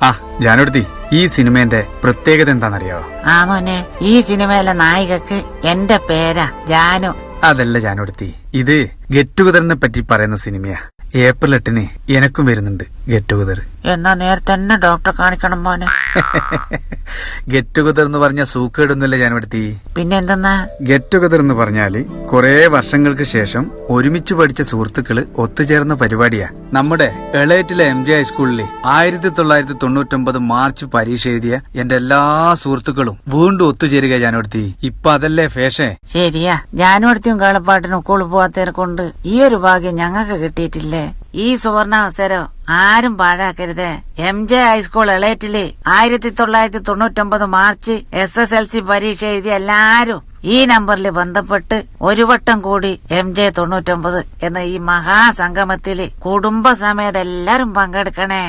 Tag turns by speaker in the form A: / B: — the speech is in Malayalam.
A: ആ ജാനുടുത്തി ഈ സിനിമേന്റെ പ്രത്യേകത എന്താണെന്നറിയോ?
B: ആ മോനെ ഈ സിനിമയിലെ നായികക്ക് എന്റെ പേരാ ജാനു.
A: അതല്ല ജാനുടുത്തി ഇത് ഗെറ്റുഗതറിനെ പറ്റി പറയുന്ന സിനിമയാ. ഏപ്രിൽ എട്ടിന് എനക്കും വരുന്നുണ്ട് ഗെറ്റ് ടുഗദർ.
B: എന്നാ നേരത്തെ തന്നെ ഡോക്ടറെ കാണിക്കണം മോനെ.
A: ഗെറ്റ് ടുഗദർ എന്ന് പറഞ്ഞ സൂക്കേടൊന്നുമില്ല ഞാൻ
B: പിന്നെ എന്തെന്നാ?
A: ഗെറ്റ് ടുഗദർ എന്ന് പറഞ്ഞാൽ കുറെ വർഷങ്ങൾക്ക് ശേഷം ഒരുമിച്ച് പഠിച്ച സുഹൃത്തുക്കൾ ഒത്തുചേർന്ന പരിപാടിയാ. നമ്മുടെ എളേറ്റിലെ എം ജെ ഹൈസ്കൂളിലെ ആയിരത്തി തൊള്ളായിരത്തി തൊണ്ണൂറ്റൊമ്പത് മാർച്ച് പരീക്ഷ എഴുതിയ എന്റെ എല്ലാ സുഹൃത്തുക്കളും വീണ്ടും ഒത്തുചേരുക ജാനുടുത്തി ഇപ്പൊ അതല്ലേ ഫേഷൻ
B: ശരിയാ. ഞാനോടത്തിയും കളപ്പാട്ടിനും സ്കൂളിൽ പോവാത്തവരെ കൊണ്ട് ഈ ഒരു ഭാഗ്യം ഞങ്ങൾക്ക് കിട്ടിയിട്ടില്ലേ? ഈ സുവർണാവസരം ആരും പാഴാക്കരുത്. M J high school Elettil ആയിരത്തി തൊള്ളായിരത്തി തൊണ്ണൂറ്റൊമ്പത് March S S L C പരീക്ഷ എഴുതിയ എല്ലാരും ഈ നമ്പറിൽ ബന്ധപ്പെട്ട് ഒരു വട്ടം കൂടി എം ജെ തൊണ്ണൂറ്റൊമ്പത് എന്ന ഈ മഹാസംഗമത്തിൽ കുടുംബസമേത എല്ലാരും പങ്കെടുക്കണേ.